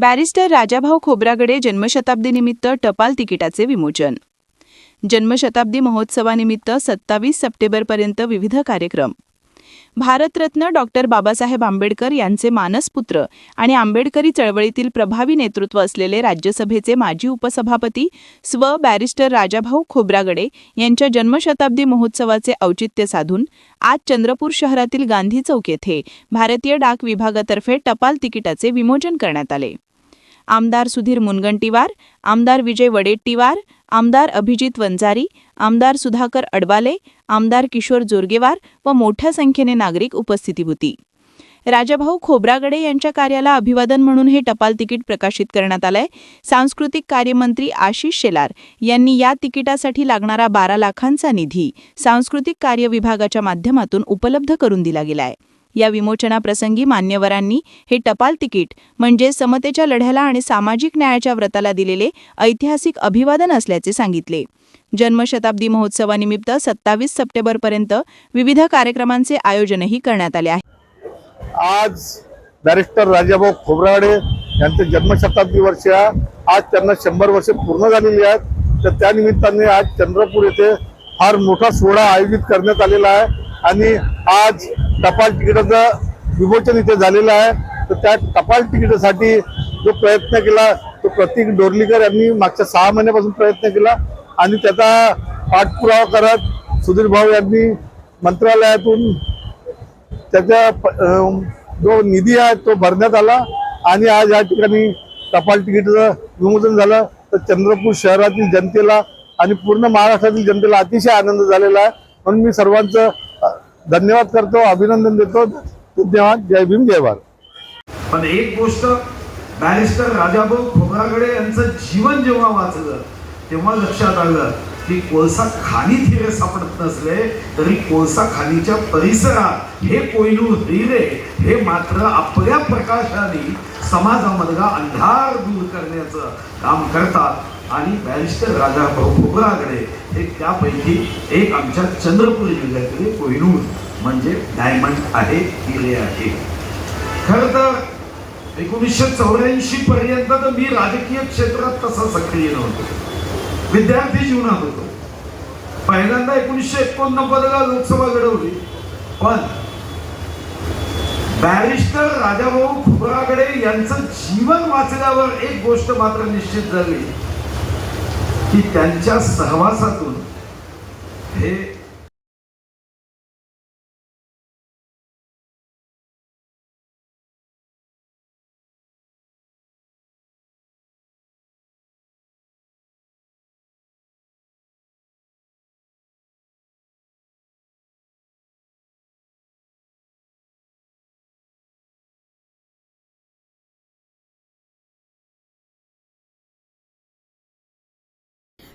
Barrister Rajabhau Khobragade जन्मशताब्दीनिमित्त टपाल तिकिटाचे विमोचन. जन्मशताब्दी महोत्सवानिमित्त सत्तावीस सप्टेंबरपर्यंत विविध कार्यक्रम. भारतरत्न डॉक्टर बाबासाहेब आंबेडकर यांचे मानसपुत्र आणि आंबेडकरी चळवळीतील प्रभावी नेतृत्व असलेले राज्यसभेचे माजी उपसभापती स्व बॅरिस्टर राजाभाऊ खोब्रागडे यांच्या जन्मशताब्दी महोत्सवाचे औचित्य साधून आज चंद्रपूर शहरातील गांधी चौक येथे भारतीय डाक विभागातर्फे टपाल तिकिटाचे विमोचन करण्यात आले. आमदार सुधीर मुनगंटीवार आमदार विजय वडेट्टीवार आमदार अभिजित वंजारी आमदार सुधाकर अडवाले आमदार किशोर जोरगेवार व मोठ्या संख्येने नागरिक उपस्थिती होती. राजाभाऊ खोब्रागडे यांच्या कार्याला अभिवादन म्हणून हे टपाल तिकीट प्रकाशित करण्यात आलंय. सांस्कृतिक कार्यमंत्री आशिष शेलार यांनी या तिकिटासाठी लागणारा बारा लाखांचा निधी सांस्कृतिक कार्य विभागाच्या माध्यमातून उपलब्ध करून दिला गेलाय. या विमोचनाप्रसंगी मान्यवरांनी हे टपाल तिकीट म्हणजे समतेच्या लढ्याला आणि सामाजिक न्यायाच्या व्रताला दिलेले ऐतिहासिक अभिवादन असल्याचे सांगितले. जन्मशताब्दी महोत्सवानिमित्त सत्तावीस सप्टेंबरपर्यंत विविध कार्यक्रमांचे आयोजनही करण्यात आले आहे. आज बॅरिस्टर राजाभाऊ खोबराडे यांचे जन्मशताब्दी वर्ष आज त्यांना शंभर वर्ष पूर्ण झालेली आहेत. तर त्यानिमित्ताने आज चंद्रपूर येथे फार मोठा सोहळा आयोजित करण्यात आलेला आहे. आणि आज टपाल तिकिटाचं विमोचन इथे झालेलं आहे. तर त्या टपाल तिकिटासाठी जो प्रयत्न केला तो प्रतीक डोरलीकर यांनी मागच्या सहा महिन्यापासून प्रयत्न केला आणि त्याचा पाठपुरावा करत सुधीर भाऊ यांनी मंत्रालयातून त्याचा प- जो निधी आहे तो भरण्यात आला आणि आज या ठिकाणी टपाल तिकीटचं विमोचन झालं. तर चंद्रपूर शहरातील जनतेला आणि पूर्ण महाराष्ट्रातील जनतेला अतिशय आनंद झालेला आहे. म्हणून मी सर्वांचं धन्यवाद करतो अभिनंदन देतो. धन्यवाद. जय भीम जय भारत. पण एक गोष्ट बॅरिस्टर राजाभाऊ खोबरागडे यांचं जीवन जेव्हा वाचलं तेव्हा लक्षात आलं की कोळसा खाली हिरे सापडत नसले तरी कोळसा खालीच्या परिसरात हे कोयलू हिरे हे मात्र आपल्या प्रकाशाने समाजामधला अंधार दूर करण्याचं काम करतात. आणि बॅरिस्टर राजाभाऊ खोब्रागडे हे त्यापैकी एक आमच्या चंद्रपूर जिल्ह्यातील कोहिनूर म्हणजे डायमंड आहे हिरे आहे. खर तर एकोणीसशे चौऱ्याऐंशी पर्यंत तर मी राजकीय क्षेत्रात तसा सक्रिय नव्हतो. विद्यार्थी जीवनात होतो. पहिल्यांदा एकोणीसशे एकोणनव्वदला लोकसभा घडवली पण बॅरिस्टर राजाभाऊ खुबरागडे यांचं जीवन वाचल्यावर एक गोष्ट मात्र निश्चित झाली. की त्यांच्या सहवासातून हे